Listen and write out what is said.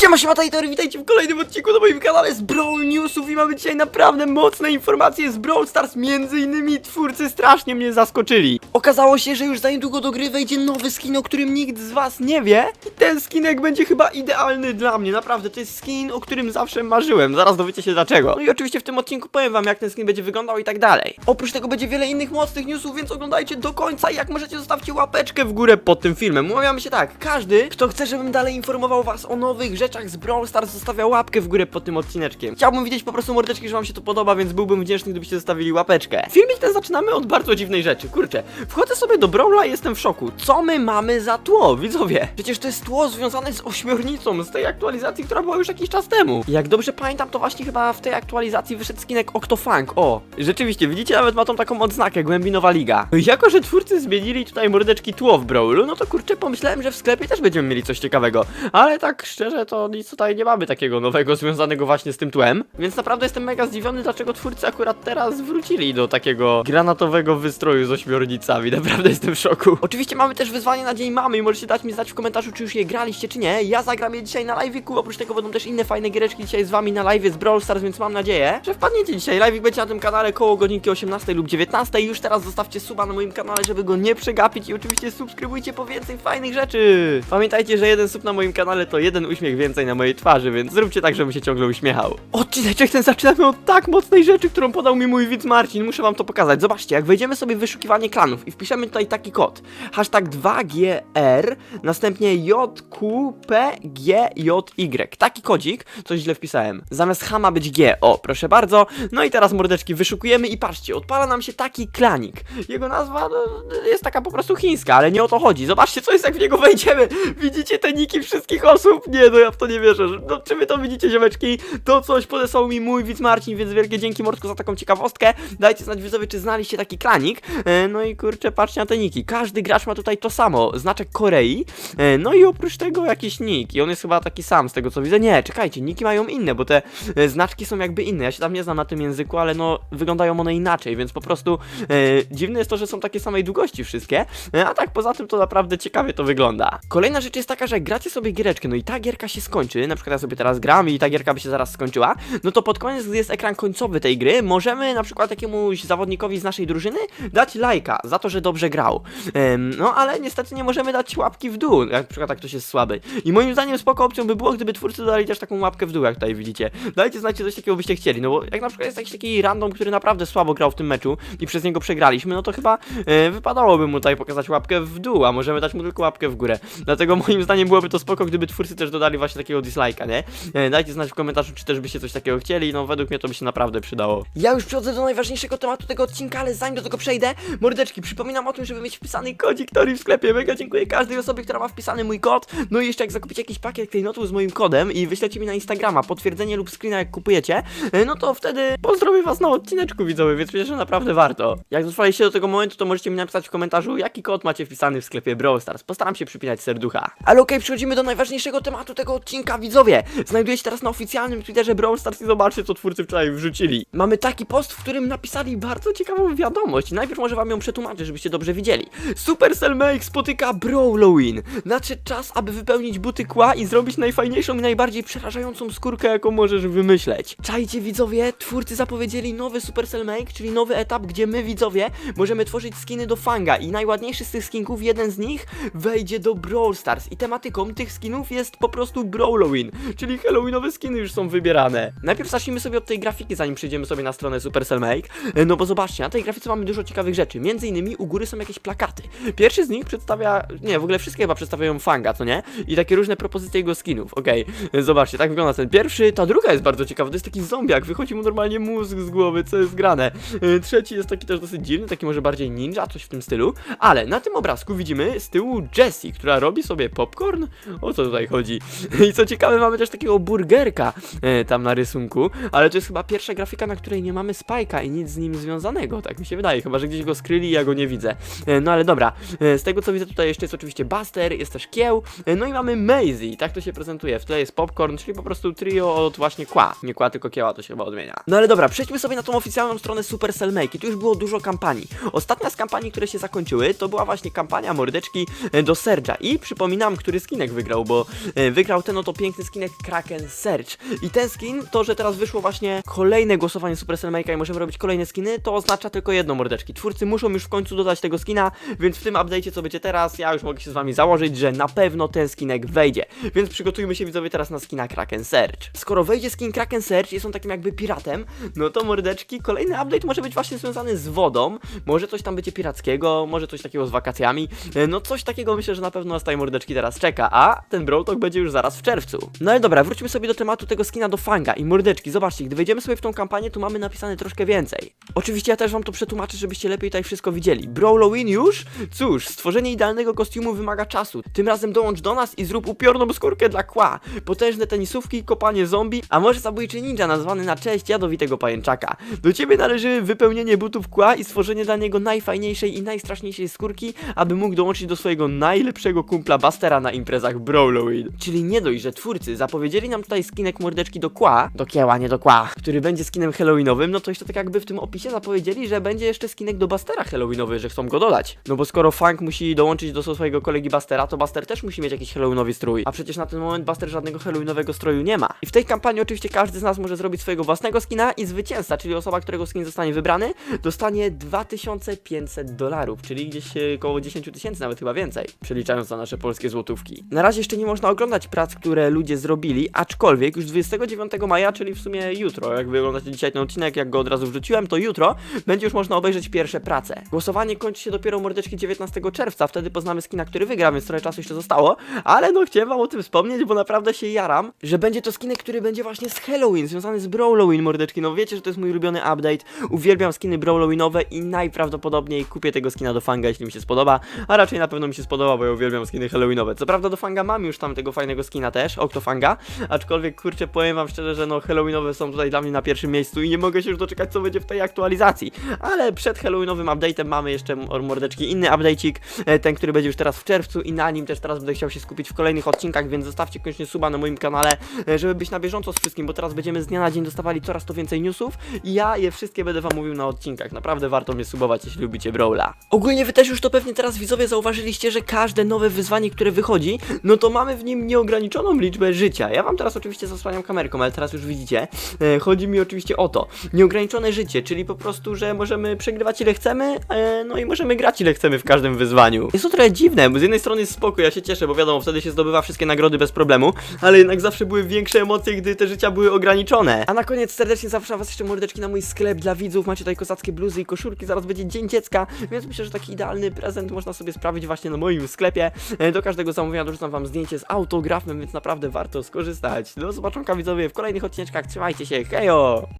Siema, siema, Tajtory, witajcie w kolejnym odcinku na moim kanale z Brawl Newsów i mamy dzisiaj naprawdę mocne informacje z Brawl Stars, między innymi twórcy strasznie mnie zaskoczyli. Okazało się, że już za niedługo do gry wejdzie nowy skin, o którym nikt z was nie wie i ten skinek będzie chyba idealny dla mnie, naprawdę, to jest skin, o którym zawsze marzyłem, zaraz dowiecie się dlaczego. No i oczywiście w tym odcinku powiem wam, jak ten skin będzie wyglądał i tak dalej. Oprócz tego będzie wiele innych mocnych newsów, więc oglądajcie do końca i jak możecie zostawcie łapeczkę w górę pod tym filmem. Umawiamy się tak, każdy, kto chce, żebym dalej informował was o nowych rzeczach z Brawl Stars, zostawia łapkę w górę pod tym odcineczkiem. Chciałbym widzieć po prostu mordeczki, że wam się to podoba, więc byłbym wdzięczny, gdybyście zostawili łapeczkę. Filmik ten zaczynamy od bardzo dziwnej rzeczy, kurczę. Wchodzę sobie do Brawla i jestem w szoku. Co my mamy za tło, widzowie? Przecież to jest tło związane z ośmiornicą, z tej aktualizacji, która była już jakiś czas temu. Jak dobrze pamiętam, to właśnie chyba w tej aktualizacji wyszedł skinek Octofunk. O, rzeczywiście, widzicie, nawet ma tą taką odznakę, Głębinowa Liga. Jako, że twórcy zmienili tutaj mordeczki tło w Brawlu, no to kurczę, pomyślałem, że w sklepie też będziemy mieli coś ciekawego. Ale tak szczerze, to nic tutaj nie mamy takiego nowego związanego właśnie z tym tłem. Więc naprawdę jestem mega zdziwiony, dlaczego twórcy akurat teraz wrócili do takiego granatowego wystroju z ośmiornicami. Naprawdę jestem w szoku. Oczywiście mamy też wyzwanie na Dzień Mamy i możecie dać mi znać w komentarzu, czy już je graliście, czy nie. Ja zagram je dzisiaj na live'iku, oprócz tego będą też inne fajne giereczki dzisiaj z wami na live z Brawl Stars, więc mam nadzieję, że wpadniecie dzisiaj. Live'ik będzie na tym kanale koło godzinki 18 lub 19. Już teraz zostawcie suba na moim kanale, żeby go nie przegapić i oczywiście subskrybujcie po więcej fajnych rzeczy. Pamiętajcie, że jeden sub na moim kanale to jeden uśmiech więcej na mojej twarzy, więc zróbcie tak, żebym się ciągle uśmiechał. Odcineczek ten zaczynamy od tak mocnej rzeczy, którą podał mi mój widz Marcin. Muszę wam to pokazać. Zobaczcie, jak wejdziemy sobie w wyszukiwanie klanów i wpiszemy tutaj taki kod. Hashtag 2GR, następnie JQPGJY. Taki kodzik, coś źle wpisałem. Zamiast H ma być G. O, proszę bardzo. No i teraz mordeczki wyszukujemy i patrzcie, odpala nam się taki klanik. Jego nazwa no, jest taka po prostu chińska, ale nie o to chodzi. Zobaczcie, co jest jak w niego wejdziemy. Widzicie te niki wszystkich osób? Nie, no ja to nie wierzę. No czy wy to widzicie, ziomeczki? To coś podesłał mi mój widz Marcin, więc wielkie dzięki Mordku za taką ciekawostkę. Dajcie znać widzowie, czy znaliście taki klanik. E, no i kurczę, patrzcie na te niki. Każdy gracz ma tutaj to samo, znaczek Korei. E, no i oprócz tego jakiś nick. I on jest chyba taki sam, z tego co widzę. Nie, czekajcie, niki mają inne, bo te e, znaczki są jakby inne. Ja się tam nie znam na tym języku, ale no wyglądają one inaczej, więc po prostu e, dziwne jest to, że są takie samej długości wszystkie. A tak poza tym to naprawdę ciekawie to wygląda. Kolejna rzecz jest taka, że gracie sobie giereczkę, no i ta gierka się skończy, na przykład ja sobie teraz gram i ta gierka by się zaraz skończyła, no to pod koniec, gdy jest ekran końcowy tej gry, możemy na przykład jakiemuś zawodnikowi z naszej drużyny dać lajka za to, że dobrze grał. No ale niestety nie możemy dać łapki w dół, jak na przykład jak ktoś jest słaby. I moim zdaniem spoko opcją by było, gdyby twórcy dodali też taką łapkę w dół, jak tutaj widzicie. Dajcie znać, coś takiego byście chcieli, no bo jak na przykład jest jakiś taki random, który naprawdę słabo grał w tym meczu i przez niego przegraliśmy, no to chyba e, wypadałoby mu tutaj pokazać łapkę w dół, a możemy dać mu tylko łapkę w górę. Dlatego moim zdaniem byłoby to spoko, gdyby twórcy też dodali właśnie takiego dislike'a, nie? E, dajcie znać w komentarzu, czy też byście coś takiego chcieli, no według mnie to by się naprawdę przydało. Ja już przechodzę do najważniejszego tematu tego odcinka, ale zanim do tego przejdę, mordeczki, przypominam o tym, żeby mieć wpisany kodzik Tori w sklepie. Mega dziękuję każdej osobie, która ma wpisany mój kod. No i jeszcze jak zakupicie jakiś pakiet klejnotów z moim kodem i wyślecie mi na Instagrama potwierdzenie lub screena jak kupujecie, e, no to wtedy pozdrowię was na odcineczku widzowie, więc myślę, że naprawdę warto. Jak dotrwaliście do tego momentu, to możecie mi napisać w komentarzu, jaki kod macie wpisany w sklepie Brawl Stars. Postaram się przypinać serducha. Ale okej, przechodzimy do najważniejszego tematu tego odcinka, widzowie. Znajduję się teraz na oficjalnym Twitterze Brawl Stars i zobaczcie, co twórcy wczoraj wrzucili. Mamy taki post, w którym napisali bardzo ciekawą wiadomość. Najpierw może wam ją przetłumaczę, żebyście dobrze widzieli. Supercell Make spotyka Brawlowin. Nadszedł czas, aby wypełnić buty kła i zrobić najfajniejszą i najbardziej przerażającą skórkę, jaką możesz wymyśleć. Czajcie widzowie, twórcy zapowiedzieli nowy Supercell Make, czyli nowy etap, gdzie my widzowie możemy tworzyć skiny do Fanga i najładniejszy z tych skinków, jeden z nich wejdzie do Brawl Stars i tematyką tych skinów jest po prostu Brawlowin, czyli Halloweenowe skiny już są wybierane. Najpierw zacznijmy sobie od tej grafiki, zanim przejdziemy sobie na stronę Supercell Make, E, no bo zobaczcie, na tej grafice mamy dużo ciekawych rzeczy, między innymi u góry są jakieś plakaty. Pierwszy z nich przedstawia, nie, w ogóle wszystkie chyba przedstawiają Fanga, co nie? I takie różne propozycje jego skinów, okej, E, zobaczcie, tak wygląda ten pierwszy, ta druga jest bardzo ciekawa, to jest taki zombiak, wychodzi mu normalnie mózg z głowy, co jest grane. E, Trzeci jest taki też dosyć dziwny, taki może bardziej ninja, coś w tym stylu, ale na tym obrazku widzimy z tyłu Jessie, która robi sobie popcorn, o co tutaj chodzi? I co ciekawe, mamy też takiego burgerka e, tam na rysunku, ale to jest chyba pierwsza grafika, na której nie mamy Spike'a i nic z nim związanego, tak mi się wydaje, chyba, że gdzieś go skryli i ja go nie widzę. E, no ale dobra, e, z tego co widzę tutaj jeszcze jest oczywiście Buster, jest też Kieł, e, no i mamy Maisie, tak to się prezentuje, w tle jest popcorn, czyli po prostu trio od właśnie Kła, nie Kła, tylko Kieła to się chyba odmienia. No ale dobra, przejdźmy sobie na tą oficjalną stronę Supercell Make i tu już było dużo kampanii. Ostatnia z kampanii, które się zakończyły, to była właśnie kampania mordeczki e, do Serge'a i przypominam, który skinek wygrał, bo e, wygrał ten no to piękny skinek Kraken Search. I ten skin, to, że teraz wyszło właśnie kolejne głosowanie Supercell Make'a i możemy robić kolejne skiny, to oznacza tylko jedno mordeczki. Twórcy muszą już w końcu dodać tego skina, więc w tym update'cie, co będzie teraz, ja już mogę się z wami założyć, że na pewno ten skinek wejdzie. Więc przygotujmy się widzowie teraz na skina Kraken Search. Skoro wejdzie skin Kraken Search, jest on takim jakby piratem, no to mordeczki, kolejny update może być właśnie związany z wodą, może coś tam będzie pirackiego, może coś takiego z wakacjami, e, no coś takiego myślę, że na pewno nas tutaj mordeczki teraz czeka, a ten Brawl Talk będzie już zaraz czerwcu. No ale dobra, wróćmy sobie do tematu tego skina do Fanga i mordeczki, zobaczcie, gdy wejdziemy sobie w tą kampanię, tu mamy napisane troszkę więcej. Oczywiście ja też wam to przetłumaczę, żebyście lepiej tutaj wszystko widzieli. Brawlowin już? Cóż, stworzenie idealnego kostiumu wymaga czasu. Tym razem dołącz do nas i zrób upiorną skórkę dla kła. Potężne tenisówki, kopanie zombie, a może zabójczy ninja nazwany na cześć jadowitego pajęczaka. Do ciebie należy wypełnienie butów kła i stworzenie dla niego najfajniejszej i najstraszniejszej skórki, aby mógł dołączyć do swojego najlepszego kumpla Bastera na imprezach Brawlowin. Czyli nie że twórcy zapowiedzieli nam tutaj skinek mordeczki do kła, do kieła, nie do kła, który będzie skinem halloweenowym, no to jeszcze tak jakby w tym opisie zapowiedzieli, że będzie jeszcze skinek do Bastera halloweenowy, że chcą go dodać. No bo skoro Funk musi dołączyć do swojego kolegi Bastera, to Buster też musi mieć jakiś halloweenowy strój. A przecież na ten moment Buster żadnego halloweenowego stroju nie ma. I w tej kampanii oczywiście każdy z nas może zrobić swojego własnego skina i zwycięzca, czyli osoba, którego skin zostanie wybrany, dostanie 2500 dolarów, czyli gdzieś e, około 10 tysięcy, nawet chyba więcej, przeliczając na nasze polskie złotówki. Na razie jeszcze nie można oglądać prac, które ludzie zrobili, aczkolwiek już 29 maja, czyli w sumie jutro, jak wy oglądacie dzisiaj ten odcinek, jak go od razu wrzuciłem, to jutro będzie już można obejrzeć pierwsze prace. Głosowanie kończy się dopiero mordeczki 19 czerwca, wtedy poznamy skina, który wygra, więc trochę czasu jeszcze zostało, ale no chciałem wam o tym wspomnieć, bo naprawdę się jaram, że będzie to skinek, który będzie właśnie z Halloween, związany z Brawloween mordeczki, no wiecie, że to jest mój ulubiony update, uwielbiam skiny Brawloweenowe i najprawdopodobniej kupię tego skina do fanga, jeśli mi się spodoba, a raczej na pewno mi się spodoba, bo ja uwielbiam skiny Halloweenowe. Co prawda do fanga mam już tam tego fajnego skina też, Octofanga, aczkolwiek kurczę powiem wam szczerze, że no Halloweenowe są tutaj dla mnie na pierwszym miejscu i nie mogę się już doczekać co będzie w tej aktualizacji. Ale przed Halloweenowym update'em mamy jeszcze mordeczki inny update'ik, e, ten, który będzie już teraz w czerwcu i na nim też teraz będę chciał się skupić w kolejnych odcinkach, więc zostawcie koniecznie suba na moim kanale, e, żeby być na bieżąco z wszystkim, bo teraz będziemy z dnia na dzień dostawali coraz to więcej newsów i ja je wszystkie będę wam mówił na odcinkach. Naprawdę warto mnie subować, jeśli lubicie Brawla. Ogólnie wy też już to pewnie teraz widzowie zauważyliście, że każde nowe wyzwanie, które wychodzi, no to mamy w nim nieograniczoną liczbę życia. Ja wam teraz oczywiście zasłaniam kamerką, ale teraz już widzicie. E, chodzi mi oczywiście o to. Nieograniczone życie, czyli po prostu, że możemy przegrywać ile chcemy, e, no i możemy grać ile chcemy w każdym wyzwaniu. Jest to trochę dziwne, bo z jednej strony jest spoko, ja się cieszę, bo wiadomo, wtedy się zdobywa wszystkie nagrody bez problemu, ale jednak zawsze były większe emocje, gdy te życia były ograniczone. A na koniec serdecznie zapraszam was jeszcze mordeczki na mój sklep dla widzów. Macie tutaj kozackie bluzy i koszulki, zaraz będzie Dzień Dziecka, więc myślę, że taki idealny prezent można sobie sprawić właśnie na moim sklepie. E, Do każdego zamówienia dorzucam wam zdjęcie z autografem, więc naprawdę warto skorzystać. Do zobaczonka widzowie w kolejnych odcinkach. Trzymajcie się, hejo!